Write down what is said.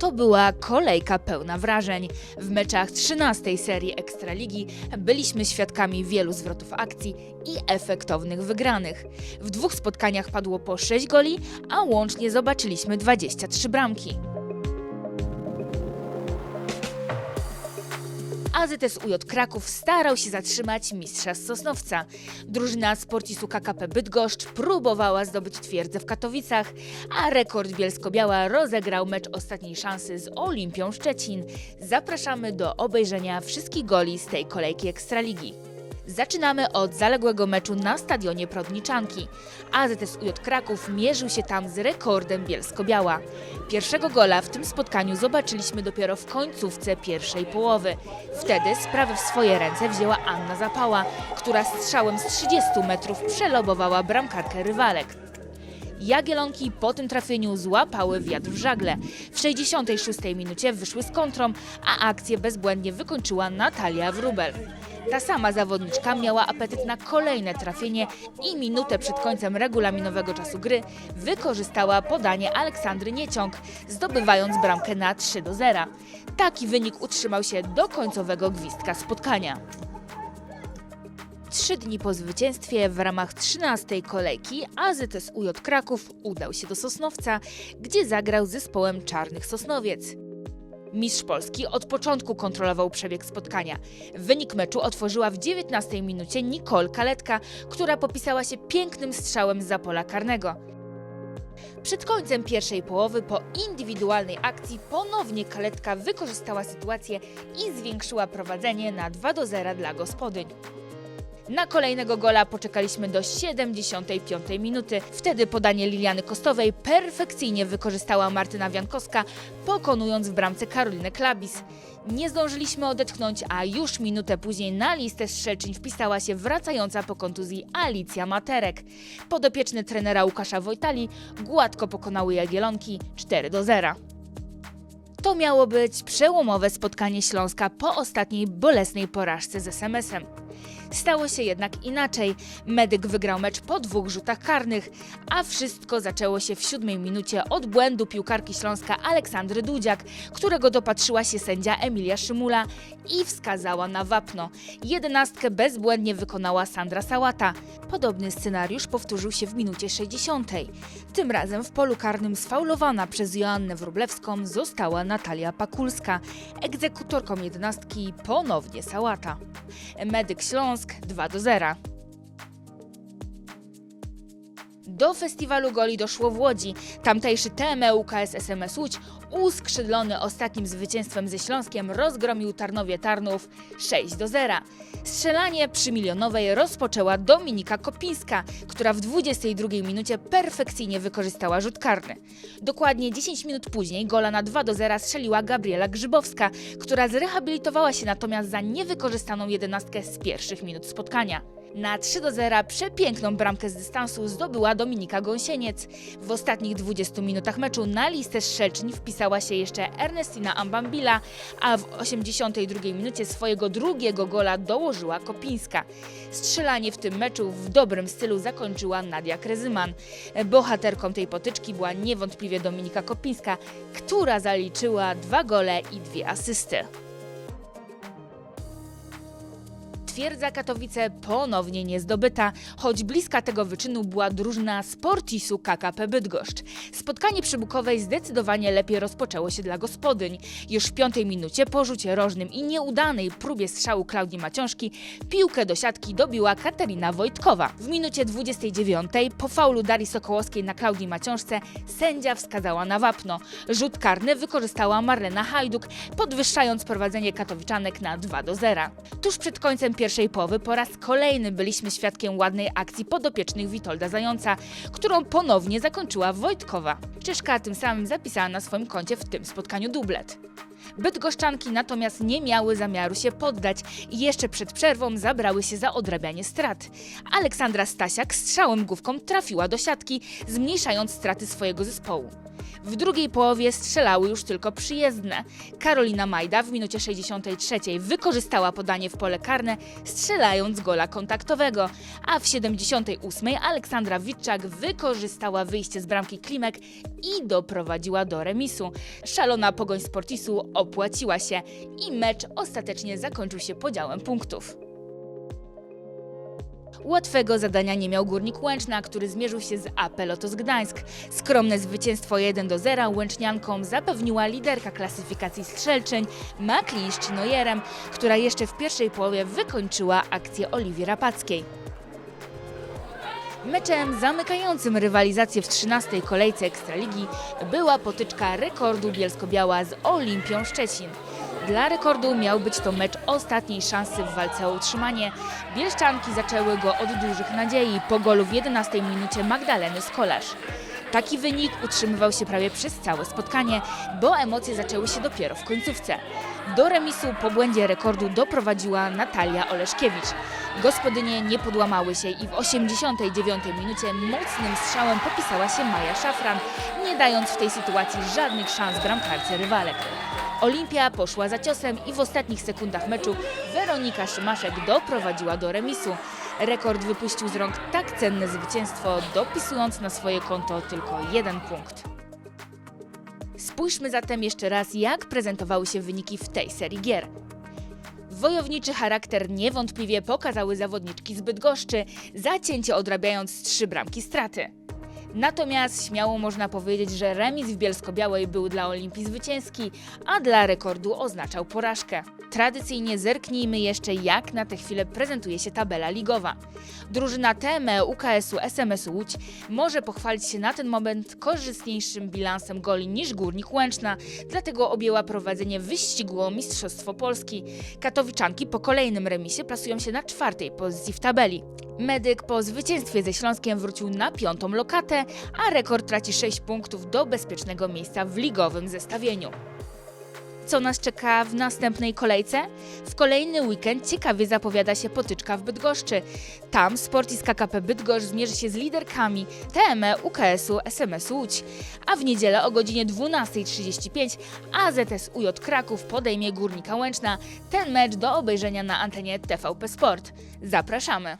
To była kolejka pełna wrażeń. W meczach 13 serii Ekstraligi byliśmy świadkami wielu zwrotów akcji i efektownych wygranych. W dwóch spotkaniach padło po 6 goli, a łącznie zobaczyliśmy 23 bramki. AZS UJ Kraków starał się zatrzymać mistrza z Sosnowca. Drużyna Sportisu KKP Bydgoszcz próbowała zdobyć twierdzę w Katowicach, a rekord Bielsko-Biała rozegrał mecz ostatniej szansy z Olimpią Szczecin. Zapraszamy do obejrzenia wszystkich goli z tej kolejki Ekstraligi. Zaczynamy od zaległego meczu na stadionie Prodniczanki. AZS UJ Kraków mierzył się tam z rekordem Bielsko-Biała. Pierwszego gola w tym spotkaniu zobaczyliśmy dopiero w końcówce pierwszej połowy. Wtedy sprawę w swoje ręce wzięła Anna Zapała, która strzałem z 30 metrów przelobowała bramkarkę rywalek. Jagielonki po tym trafieniu złapały wiatr w żagle. W 66 minucie wyszły z kontrą, a akcję bezbłędnie wykończyła Natalia Wrubel. Ta sama zawodniczka miała apetyt na kolejne trafienie i minutę przed końcem regulaminowego czasu gry wykorzystała podanie Aleksandry Nieciąg, zdobywając bramkę na 3 do 0. Taki wynik utrzymał się do końcowego gwizdka spotkania. Trzy dni po zwycięstwie w ramach 13 kolejki AZS UJ Kraków udał się do Sosnowca, gdzie zagrał zespołem Czarnych Sosnowiec. Mistrz Polski od początku kontrolował przebieg spotkania. Wynik meczu otworzyła w 19 minucie Nicole Kaletka, która popisała się pięknym strzałem z pola karnego. Przed końcem pierwszej połowy po indywidualnej akcji ponownie Kaletka wykorzystała sytuację i zwiększyła prowadzenie na 2 do 0 dla gospodyń. Na kolejnego gola poczekaliśmy do 75 minuty. Wtedy podanie Liliany Kostowej perfekcyjnie wykorzystała Martyna Wiankowska, pokonując w bramce Karolinę Klabis. Nie zdążyliśmy odetchnąć, a już minutę później na listę strzelczyń wpisała się wracająca po kontuzji Alicja Materek. Podopieczny trenera Łukasza Wojtali gładko pokonały Jagielonki 4 do 0. To miało być przełomowe spotkanie Śląska po ostatniej bolesnej porażce z SMS-em. Stało się jednak inaczej. Medyk wygrał mecz po dwóch rzutach karnych, a wszystko zaczęło się w siódmej minucie od błędu piłkarki Śląska Aleksandry Dudziak, którego dopatrzyła się sędzia Emilia Szymula i wskazała na wapno. Jedenastkę bezbłędnie wykonała Sandra Sałata. Podobny scenariusz powtórzył się w minucie 60. Tym razem w polu karnym sfaulowana przez Joannę Wróblewską została Natalia Pakulska. Egzekutorką jedenastki ponownie Sałata. Medyk Śląsk 2 do 0. Do festiwalu goli doszło w Łodzi. Tamtejszy TME UKS SMS Łódź, uskrzydlony ostatnim zwycięstwem ze Śląskiem, rozgromił Tarnowie Tarnów 6 do 0. Strzelanie przy milionowej rozpoczęła Dominika Kopińska, która w 22 minucie perfekcyjnie wykorzystała rzut karny. Dokładnie 10 minut później gola na 2 do 0 strzeliła Gabriela Grzybowska, która zrehabilitowała się natomiast za niewykorzystaną jedenastkę z pierwszych minut spotkania. Na 3 do 0 przepiękną bramkę z dystansu zdobyła Dominika Gąsieniec. W ostatnich 20 minutach meczu na listę strzelczyń wpisała się jeszcze Ernestina Ambambila, a w 82 minucie swojego drugiego gola dołożyła Kopińska. Strzelanie w tym meczu w dobrym stylu zakończyła Nadia Krezyman. Bohaterką tej potyczki była niewątpliwie Dominika Kopińska, która zaliczyła dwa gole i dwie asysty. Twierdza Katowice ponownie niezdobyta, choć bliska tego wyczynu była drużyna Sportisu KKP Bydgoszcz. Spotkanie przy Bukowej zdecydowanie lepiej rozpoczęło się dla gospodyń. Już w piątej minucie po rzucie rożnym i nieudanej próbie strzału Klaudii Maciążki piłkę do siatki dobiła Katarina Wojtkowa. W minucie 29 po faulu Darii Sokołowskiej na Klaudii Maciążce sędzia wskazała na wapno. Rzut karny wykorzystała Marlena Hajduk, podwyższając prowadzenie katowiczanek na 2 do 0. Tuż przed końcem pierwszej połowy po raz kolejny byliśmy świadkiem ładnej akcji podopiecznych Witolda Zająca, którą ponownie zakończyła Wojtkowa. Czeszka tym samym zapisała na swoim koncie w tym spotkaniu dublet. Bydgoszczanki natomiast nie miały zamiaru się poddać i jeszcze przed przerwą zabrały się za odrabianie strat. Aleksandra Stasiak strzałem główką trafiła do siatki, zmniejszając straty swojego zespołu. W drugiej połowie strzelały już tylko przyjezdne. Karolina Majda w minucie 63 wykorzystała podanie w pole karne, strzelając gola kontaktowego, a w 78 Aleksandra Witczak wykorzystała wyjście z bramki Klimek i doprowadziła do remisu. Szalona pogoń Sportisu opłaciła się i mecz ostatecznie zakończył się podziałem punktów. Łatwego zadania nie miał Górnik Łęczna, który zmierzył się z AP Lotos Gdańsk. Skromne zwycięstwo 1 do 0 Łęczniankom zapewniła liderka klasyfikacji strzelczyń Maklisz Chinojerem, która jeszcze w pierwszej połowie wykończyła akcję Oliwii Rapackiej. Meczem zamykającym rywalizację w 13. kolejce Ekstraligi była potyczka rekordu Bielsko-Biała z Olimpią Szczecin. Dla rekordu miał być to mecz ostatniej szansy w walce o utrzymanie. Bielszczanki zaczęły go od dużych nadziei po golu w 11 minucie Magdaleny Skolarz. Taki wynik utrzymywał się prawie przez całe spotkanie, bo emocje zaczęły się dopiero w końcówce. Do remisu po błędzie rekordu doprowadziła Natalia Oleszkiewicz. Gospodynie nie podłamały się i w 89 minucie mocnym strzałem popisała się Maja Szafran, nie dając w tej sytuacji żadnych szans bramkarce rywalek. Olimpia poszła za ciosem i w ostatnich sekundach meczu Weronika Szymaszek doprowadziła do remisu. Rekord wypuścił z rąk tak cenne zwycięstwo, dopisując na swoje konto tylko jeden punkt. Spójrzmy zatem jeszcze raz, jak prezentowały się wyniki w tej serii gier. Wojowniczy charakter niewątpliwie pokazały zawodniczki z Bydgoszczy, zacięcie odrabiając trzy bramki straty. Natomiast śmiało można powiedzieć, że remis w Bielsko-Białej był dla Olimpii zwycięski, a dla rekordu oznaczał porażkę. Tradycyjnie zerknijmy jeszcze, jak na tę chwilę prezentuje się tabela ligowa. Drużyna TME UKS-u SMS Łódź może pochwalić się na ten moment korzystniejszym bilansem goli niż Górnik Łęczna, dlatego objęła prowadzenie wyścigu o Mistrzostwo Polski. Katowiczanki po kolejnym remisie plasują się na czwartej pozycji w tabeli. Medyk po zwycięstwie ze Śląskiem wrócił na piątą lokatę, a rekord traci 6 punktów do bezpiecznego miejsca w ligowym zestawieniu. Co nas czeka w następnej kolejce? W kolejny weekend ciekawie zapowiada się potyczka w Bydgoszczy. Tam Sportis KKP Bydgoszcz zmierzy się z liderkami TME UKS-u SMS Łódź. A w niedzielę o godzinie 12.35 AZS UJ Kraków podejmie Górnika Łęczna. Ten mecz do obejrzenia na antenie TVP Sport. Zapraszamy!